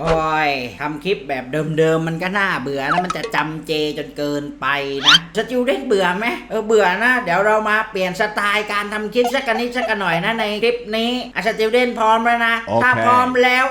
โอ้ยทำคลิปแบบเดิมๆมันก็น่าเบื่อนะมันจะจำเจจนเกินไปนะสติวเดนเบื่อไหมเออเบื่อนะ เดี๋ยวเรามาเปลี่ยนสไตล์การทำคลิปสักกันนิดสักกันหน่อยนะในคลิปนี้อะสติวเดนพร้อมแล้วนะโอเคถ้าพร้อมแล้ว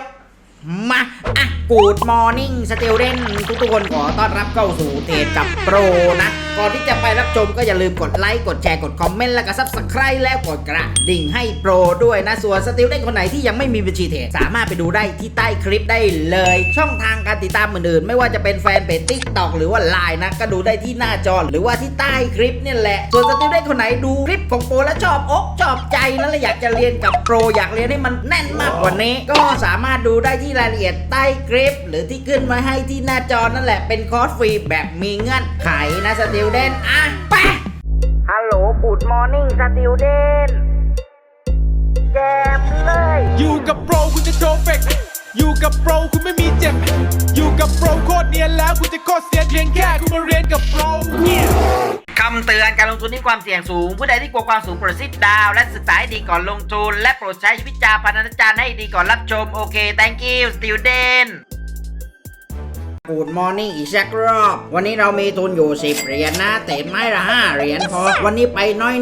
มาอะกูดมอร์นิ่งสติลเดนทุกๆคนขอต้อนรับเข้าสู่เทรดกับโปรนะ ก่อนที่จะไปรับชมก็อย่าลืมกดไลค์ กดแชร์ กดคอมเมนต์แล้วก็ซับสไคร b e แล้วกดกระดิ่งให้โปรด้วยนะ ส่วนสติลเดนคนไหนที่ยังไม่มีบัญชีเทรดสามารถไปดูได้ที่ใต้คลิปได้เลย ช่องทางการติดตามอื่นๆ ไม่ว่าจะเป็นแฟนเพจติ๊กตอกหรือว่าไลน์นะ ก็ดูได้ที่หน้าจอหรือว่าที่ใต้คลิปเนี่ยแหละ ส่วนสติลเดนคนไหนดูคลิปของโปรแล้วชอบอกชอบใจแล้วอยากจะเรียนกับโปรอยากเรียนให้มันแน่นมากกว่านี้ ก็สามารถดูได้ที่รายละเอียดใต้คลิป หรือที่ขึ้นมาให้ที่หน้าจอนั่นแหละเป็นคอร์สฟรีแบบมีเงื่อนไขนะสติลเดนอะไปฮัลโหลกูดมอร์นิ่งสติลเดนแจมเลยอยู่กับโปรคุณจะโชว์เฟกอยู่กับโปรคุณไม่มีเจ็บ อยู่กับโปรโคตรเนียนแล้วคุณจะโคตรเสียนเพียงแค่คุณมาเรียนกับโปร คำเตือนการลงทุนที่ความเสี่ยงสูง ผู้ใดที่กลัวความสูงโปรดซิดดาว และศึกษาให้ดีก่อนลงทุน และโปรดใช้ชีวิตจาพนันจารย์ให้ดีก่อนรับชม โอเค thank you student Good morning อีกสักรอบ วันนี้เรามีทุนอยู่ 10 เหรียญนะแต่ไม้ละ5เหรียญพอ วันนี้ไป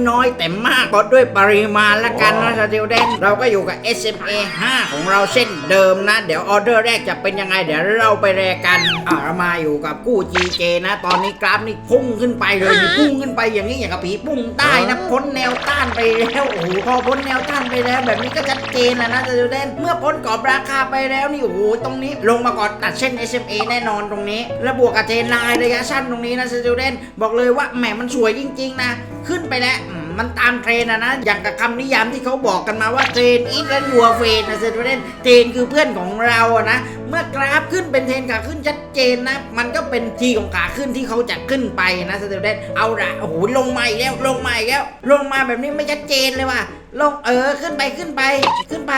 น้อยๆ แต่มากก็ด้วยปริมาณละกันนะสติวเดนเราก็อยู่กับ SMA 5 ของเราเช่นเดิมนะ เดี๋ยวออเดอร์แรกจะเป็นยังไง เดี๋ยวเราไปแรกกัน อ่าเรามาอยู่กับกู้ GJ นะ ตอนนี้กราฟนี่พุ่งขึ้นไปเลยพุ่งขึ้นไปอย่างนี้อย่างกับผีพุ่งใต้นะพ้นแนวต้านไปแล้วโอ้โหพอพ้นแนวต้านไปแล้ว แบบนี้ก็ชัดเจนแล้วนะสติวเดนเมื่อพ้นกรอบราคาไปแล้วนี่โอ้โหตรงนี้ลงมาก่อนตัดเส้น SMA แน่นอนตรงนี้ และบวกกับเทรนไลน์ระยะสั้นตรงนี้นะสติวเดนบอกเลยว่าแหมมันสวยจริง ๆ นะ ขึ้นไปแล้วมันตามเทรนอะนะ อย่างกับคำนิยามที่เขาบอกกันมาว่าเทรนอีทและยัวเฟนนะสติวเดนเทรนคือเพื่อนของเราอะนะเมื่อกราฟขึ้นเป็นเทรนขาขึ้นชัดเจนนะ มันก็เป็นทีของขาขึ้นที่เขาจะขึ้นไปนะสติวเดนเอาละโอ้โหลงมาอีกแล้วลงมาอีกแล้ว ลงมาแบบนี้ไม่ชัดเจนเลยว่ะ ลงเออขึ้นไปขึ้นไปขึ้นไป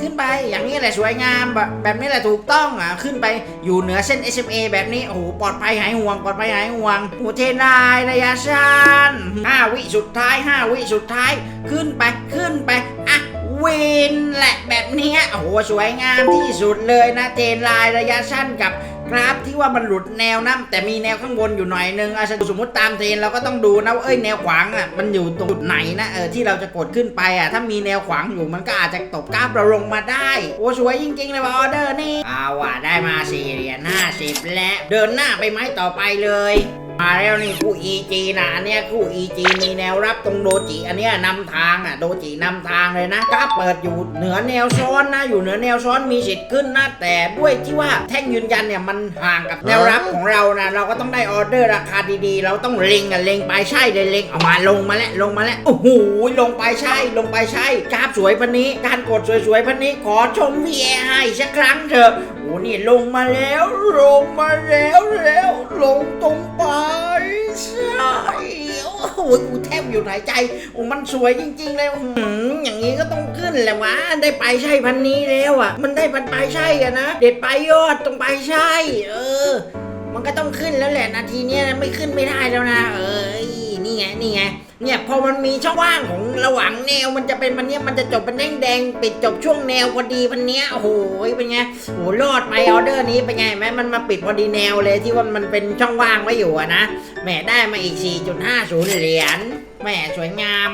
ขึ้นไป อย่างนี้แหละสวยงามแบบแบบนี้แหละถูกต้องอะขึ้นไปอยู่เหนือเส้น SMA แบบนี้โอ้โหปลอดภัยหายห่วงปลอดภัยหายห่วงหัวเทนายระยะสั้นห้าวิสุดท้ายห้าวิสุดท้าย ขึ้นไปขึ้นไปอะเวนแหละแบบนี้โอ้โหสวยงามที่สุดเลยนะเทนไลน์ระยะสั้นกับ กราฟที่ว่ามันหลุดแนวนะแต่มีแนวข้างบนอยู่หน่อยนึงอะสมมติตามเทรนเราก็ต้องดูนะว่าเอ้ยแนวขวางอะมันอยู่ตรงจุดไหนนะเออที่เราจะกดขึ้นไปอะถ้ามีแนวขวางอยู่มันก็อาจจะตกกราฟเราลงมาได้ โอ้สวยจริงๆเลยว่าออเดอร์นี่เอาว่ะได้มาสี่เหรียญห้าสิบและเดินหน้าไปไหมต่อไปเลย มาแล้วนี่คู่ EG นะอันเนี้ยคู่ EG มีแนวรับตรงโดจิ อันเนี้ยนำทางอะโดจินำทางเลยนะกราฟเปิดอยู่เหนือแนวซ้อนนะ อยู่เหนือแนวซ้อนมีสิทธิ์ขึ้นนะแต่ด้วยที่ว่าแท่งยืนยันเนี่ยมันห่างกับแนวรับของเรานะเราก็ต้องได้ออเดอร์ราคาดีๆ เราต้องเล็งอะเล็งไปใช่เลยเล็งเอามาลงมาแล้วลงมาแล้วโอ้โหลงไปใช่ลงไปใช่กราฟสวยพันนี้ การกดสวยๆพันนี้ขอชม VA ให้สักครั้งเถอะโอ้นี่ลงมาแล้ว ลงมาแล้วแล้วลงตรง ใช่โอ้โหกูแทบอยู่หายใจโอ้มันสวยจริง ๆ เลยอื้อหืออย่างนี้ก็ต้องขึ้นแหละวะ ได้ไปใช่พันนี้แล้วอะ มันได้พันไปใช่อะนะ เด็ดไปยอดตรงไปใช่ เออ มันก็ต้องขึ้นแล้วแหละนาทีเนี้ยไม่ขึ้นไม่ได้แล้วนะ เออ ไงนี่ไงเนี่ยพอมันมีช่องว่างของระหว่างแนวมันจะเป็นมันเนี้ยมันจะจบเป็นแดงแดงปิดจบช่วงแนวพอดีพันเนี้ยโอ้โหเป็นไงโอ้รอดไปออเดอร์นี้เป็นไงไหมมันมาปิดพอดีแนวเลยที่ว่ามันเป็นช่องว่างไว้อยู่อะนะแหมได้มาอีก 4.50 เหรียญแหมสวยงาม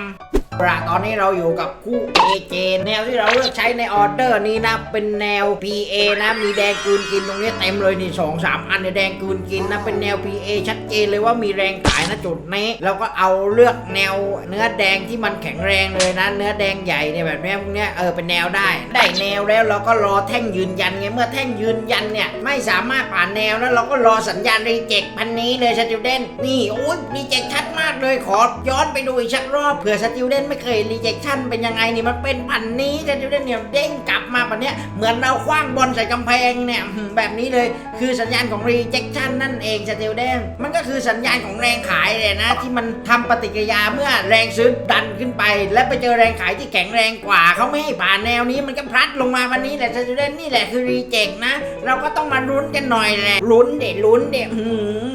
ประตอนนี้เราอยู่กับคู่ AJ แนวที่เราเลือกใช้ในออเดอร์นี้นะ เป็นแนว PA นะ มีแดงกลืนกินตรงนี้เต็มเลยนี่สองสามอันเนี่ยแดงกลืนกินนะ เป็นแนว PA ชัดเจนเลยว่ามีแรงขายนะจุดนี้เราก็เอาเลือกแนวเนื้อแดงที่มันแข็งแรงเลยนะ เนื้อแดงใหญ่เนี่ยแบบนี้พวกเนี้ยเออเป็นแนวได้ ได้แนวแล้วเราก็รอแท่งยืนยันไงเมื่อแท่งยืนยันเนี่ยไม่สามารถผ่านแนวแล้วเราก็รอสัญญาณรีเจ็คพันนี้เลยสติวเดนนี่โอ้ยรีเจ็คชัดมากเลยขอย้อนไปดูอีกสักรอบเผื่อสติวเดนไม่เคยรีเจคชั่นเป็นยังไงนี่มันเป็นพันนี้สติวเดนเนี่ยเด้งกลับมาแบบเนี้ยเหมือนเราคว้างบอลใส่กำแพงเนี่ยแบบนี้เลยคือสัญญาณของรีเจคชั่นนั่นเองสติวเดนมันก็คือสัญญาณของแรงขายเลยนะ ที่มันทำปฏิกิริยาเมื่อแรงซื้อดันขึ้นไป และไปเจอแรงขายที่แข็งแรงกว่าเขาไม่ให้ผ่านแนวนี้มันก็พลัดลงมาวันนี้แหละสติวเดนนี่แหละคือรีเจคนะ เราก็ต้องมาลุ้นกันหน่อยแหละลุ้นเด็ดลุ้นเด็ดหืม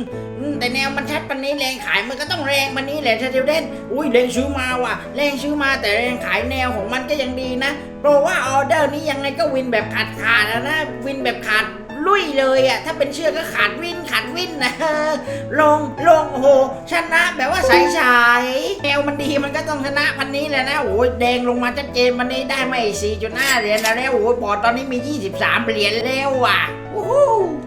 แต่แนวมันชัดปันนี้แรงขายมันก็ต้องแรงปันนี้แหละสติวเดนอุ้ยแรงซื้อมาว่ะแรงซื้อมาแต่แรงขายแนวของมันก็ยังดีนะเพราะว่าออเดอร์นี้ยังไงก็วินแบบขาดขาดนะวินแบบขาดลุยเลยอะถ้าเป็นเชือกก็ขาดวินขาดวินนะลงลงโอ้โหชนะแบบว่าใสใสแนวมันดีมันก็ต้องชนะพันนี้แหละนะโอ้ยแดงลงมาชัดเจนวันนี้ได้ไมาอีกสี่จุดห้าเหรียญแล้วโอ้ยบอดตอนนี้มี 23 เหรียญแล้วว่ะโอ้โห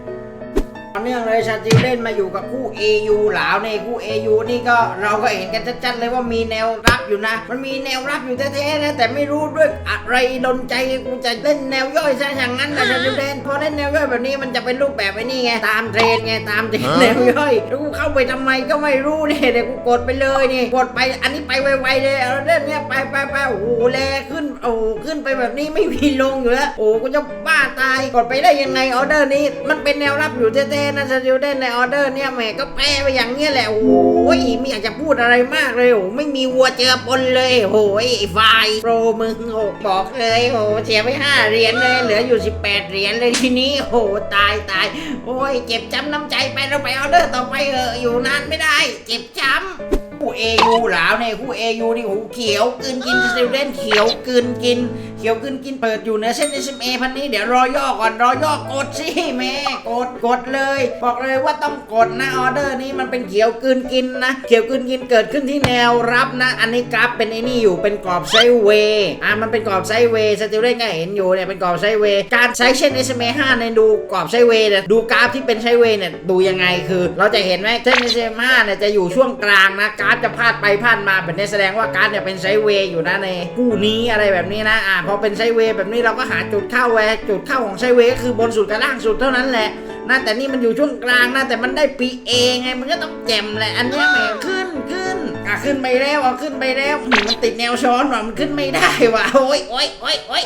ต่อ เนื่องเลยชาติเล่นมาอยู่กับคู่ AU หลาวในคู่ AU นี่ก็เราก็เห็นกันชัดๆเลยว่ามีแนวรับอยู่นะ มันมีแนวรับอยู่แท้ๆนะแต่ไม่รู้ด้วยอะไรดนใจกูจะเล่นแนวย่อยซะอย่างนั้นนะชาติเล่นพอเล่นแนวย่อยแบบนี้มันจะเป็นรูปแบบไอ้นี่ไงตามเทรนไงตามเทรนแนวย่อยแล้วกูเข้าไปทำไมก็ไม่รู้เนี่ยเดี๋ยวกูกดไปเลยนี่กดไปอันนี้ไปไวๆเลยเอาเล่นเนี่ยไปไปไปโอ้โหแลขึ้นโอ้โหขึ้นไปแบบนี้ไม่มีลงอยู่แล้วโอ้กูจะบ้าตายกดไปได้ยังไงออเดอร์นี้มันเป็นแนวรับอยู่แท้นะสติวเดนในออเดอร์เนี่ยแหมก็แปลไปอย่างเงี้ยแหละ โอ้ยไม่อยากจะพูดอะไรมากเลยโอ้ไม่มีวัวเจอปนเลยโอ้ยไฟโปรมึงโอ้บอกเลยโอ้เสียไปห้าเหรียญเลย เหลืออยู่ 18 เหรียญเลยทีนี้โอ้ตายตายโอ้ยเจ็บช้ำน้ำใจไปเราไปออเดอร์ต่อไปเอออยู่นานไม่ได้ เจ็บช้ำ คู่ AU หลาวเนี่ยคู่ AU นี่หูเขียวกลืนกินสติลเดนเขียวกลืนกิน เขียวกลืนกินเปิดอยู่เนือเส้น SMA พันนี้เดี๋ยวรอย่อก่อนรอย่อกดสิแม่กดกดเลย บอกเลยว่าต้องกดนะออเดอร์นี้มันเป็นเขียวกลืนกินนะเขียวกลืนกินเกิดขึ้นที่แนวรับนะ อันนี้กราฟเป็นไอ้นี่อยู่เป็นกรอบไซด์เวย์อะมันเป็นกรอบไซด์เวย์สติลเดนก็เห็นอยู่เนี่ยเป็นกรอบไซด์เวย์การใช้เส้น SMA 5เนี่ยดูกรอบไซด์เวย์เนี่ยดูกราฟที่เป็นไซด์เวย์เนี่ยดูยังไงคือ เราจะเห็นไหมเส้น SMA 5เนี่ยจะอยู่ช่วงกลางนะกราฟจะพาดไปพาดมาแบบนี้แสดงว่าการดเนี่ยเป็นไซเวย์อยู่นะในกู่นี้อะไรแบบนี้นะอ่าพอเป็นไซเวย์แบบนี้เราก็หาจุดเข้าแวจุดเข้าของไซเวย์ก็คือบนสุดกับล่างสุดเท่านั้นแหละนะแต่นี่มันอยู่ช่วงกลางนะแต่มันได้ปีเองไงมันก็ต้องแจ่มแหละอันนี้แหมขึ้นขึ้น อะขึ้นไปแล้วเอาขึ้นไปแล้วอืมมันติดแนวช้อนว่ะมันขึ้นไม่ได้ว่ะโอ้ยโอ้ยโอ้ยโอ้ย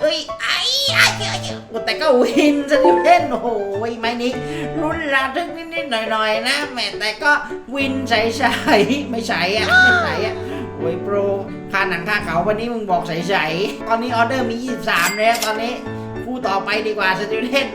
เอ้ยไอ้ไอ้ไอ้ไอ้โอ้แต่ก็วินสติเล่นโอ้โหไม้นี้รุ่นระทึกนิดๆหน่อยๆนะแหมแต่ก็วินใสๆไม่ใสอะไม่ใสอะโอ้ยโปรค่าหนังค่าเขาวันนี้มึงบอกใสๆตอนนี้ออเดอร์มี 23 แล้วตอนนี้คู่ต่อไปดีกว่าสติวเดน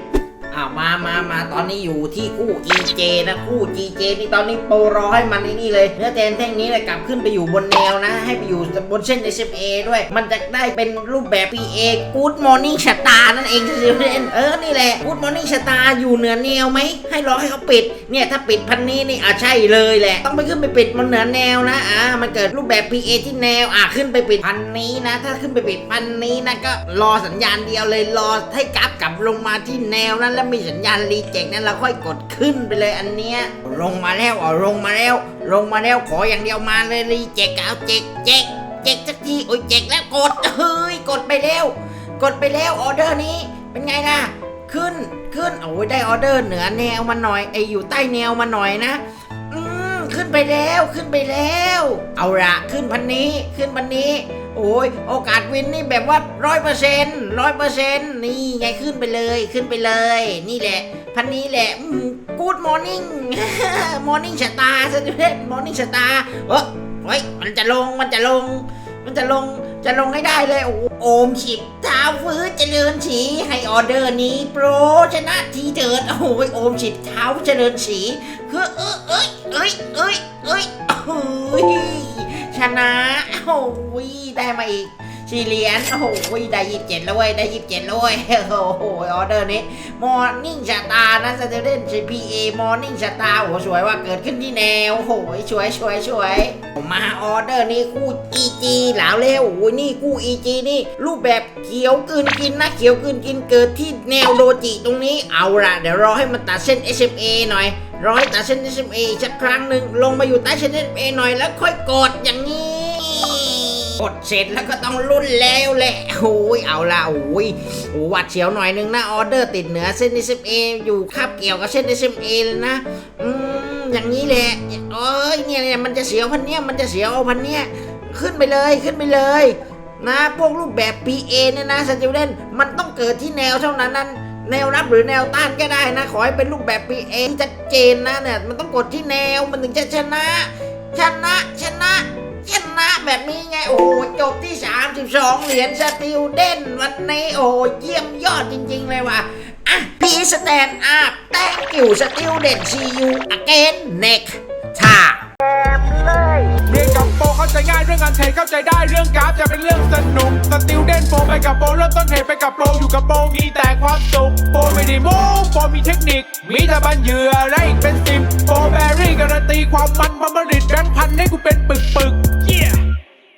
อ้าวมามามาตอนนี้อยู่ที่คู่ EJ นะคู่ GJ นี่ตอนนี้โปรรอให้มันนี่นี่เลย เนื้อแทนแท่งนี้เลยกลับขึ้นไปอยู่บนแนวนะ ให้ไปอยู่บนเส้น SMA ด้วย มันจะได้เป็นรูปแบบ PA Good Morning Star นั่นเองสติวเนเออ นี่แหละ Good Morning Star อยู่เหนือแนวไหม ให้รอให้เขาปิด เนี่ยถ้าปิดพันนี้นี่อะใช่เลยแหละ ต้องไปขึ้นไปปิดบนเหนือแนวนะอ่ามันเกิดรูปแบบ PA ที่แนวอะขึ้นไปปิดพันนี้นะ ถ้าขึ้นไปปิดพันนี้นะก็รอสัญญาณเดียวเลยรอให้กราฟกลับลงมาที่แนวนั้นแล้วมีสัญญาณรีเจ็คนั้นเราค่อยกดขึ้นไปเลยอันเนี้ยลงมาแล้วเอลงมาแล้ว ลงมาแล้วขออย่างเดียวมาเลยรีเจ็คเอาเจ็คเจ็คเจ็คสักทีโอ้ยเจ็คแล้วกดเฮ้ยกดไปแล้ว กดไปแล้วออเดอร์นี้เป็นไงล่ะขึ้นขึ้นโอ้ยได้ออเดอร์เหนือแนวมาหน่อยไออยู่ใต้แนวมาหน่อยนะอืมขึ้นไปแล้วขึ้นไปแล้ว เอาละขึ้นพันนี้ขึ้นพันนี้ โอ้ยโอกาสวินนี่แบบว่าร้อยเปอร์เซ็นต์ร้อยเปอร์เซ็นต์นี่ไงขึ้นไปเลยขึ้นไปเลย นี่แหละ พันนี้แหละกูดมอร์นิ่งมอร์นิ่งชะตาสตูเดนมอร์นิ่งชะตาเฮ้ยเฮ้ยมันจะลงมันจะลง มันจะลงจะลงให้ได้เลยโอ้โอมฉิบเท้าฟื้นเจริญฉีให้ออเดอร์นี้โปรชนะทีเถิดโอ้ยโอมฉิบเท้าเจริญฉีคือเอ้ยเอ้ยเอ้ยเอ้ยเอ้ยโอ้ยชนะ โอ้ยได้มาอีกสี่เหรียญโอ้ยได้ยี่สิบเจ็ดแล้วเว้ยได้ยี่สิบเจ็ดแล้วเว้ยโอ้โหออเดอร์นี้มอร์นิ่งชาตานะสเตเดน CPA มอร์นิ่งชาตาโอ้สวยว่าเกิดขึ้นที่แนวโอ้โหสวยสวยสวยมาออเดอร์นี่คู่ EG หลาวเร็วโอ้ยนี่คู่ EG นี่ รูปแบบเขียวกืนกินนะเขียวกืนกินเกิดที่แนวโดจิตรงนี้เอาละเดี๋ยวรอให้มันตัดเส้น SMA หน่อยรอให้ตัดเส้น SMA สักครั้งหนึ่งลงมาอยู่ใต้เส้น SMA หน่อยแล้วค่อยกดอย่างนี้ กดเสร็จแล้วก็ต้องรุ่นแล้วแหละโอ้ยเอาละโอ้ยหวัดเสียวหน่อยนึงนะออเดอร์ติดเหนือเส้น SMA อยู่คาบเกี่ยวกับเส้น SMA เลยนะอืมอย่างนี้แหละเอ้ยเนี่ยเนี่ยมันจะเสียวพันเนี้ยมันจะเสียวเอาพันเนี้ยขึ้นไปเลยขึ้นไปเลยนะพวกรูปแบบ PA เนี่ยนะสติวเดนมันต้องเกิดที่แนวเท่านั้นนั้นแนวรับหรือแนวต้านก็ได้นะ ขอให้เป็นรูปแบบ PA ที่ชัดเจนนะเนี่ยมันต้องกดที่แนวมันถึงจะชนะ ชนะชนะ ชนะแบบนี้ไง โอ้โหจบที่ 32 เหรียญสติวเดนวันนี้โอ้เยี่ยมยอดจริง ๆ เลยว่ะอะพีสแตนอัพ thank you student see you again next เรียนกับโปเข้าใจง่ายเรื่องการเทรดเข้าใจได้เรื่องกราฟจะเป็นเรื่องสนุกสติลเด่นโปไปกับโปเริ่มต้นเทรดไปกับโปอยู่กับโปมีแต่ความสุขโปไม่ได้โม้โปมีเทคนิค มีแต่บันเหยื่อและอีกเป็นสิบโปแบรี่การันตีความมันพัมผลิตแบงค์พันให้กูเป็นปึกปึก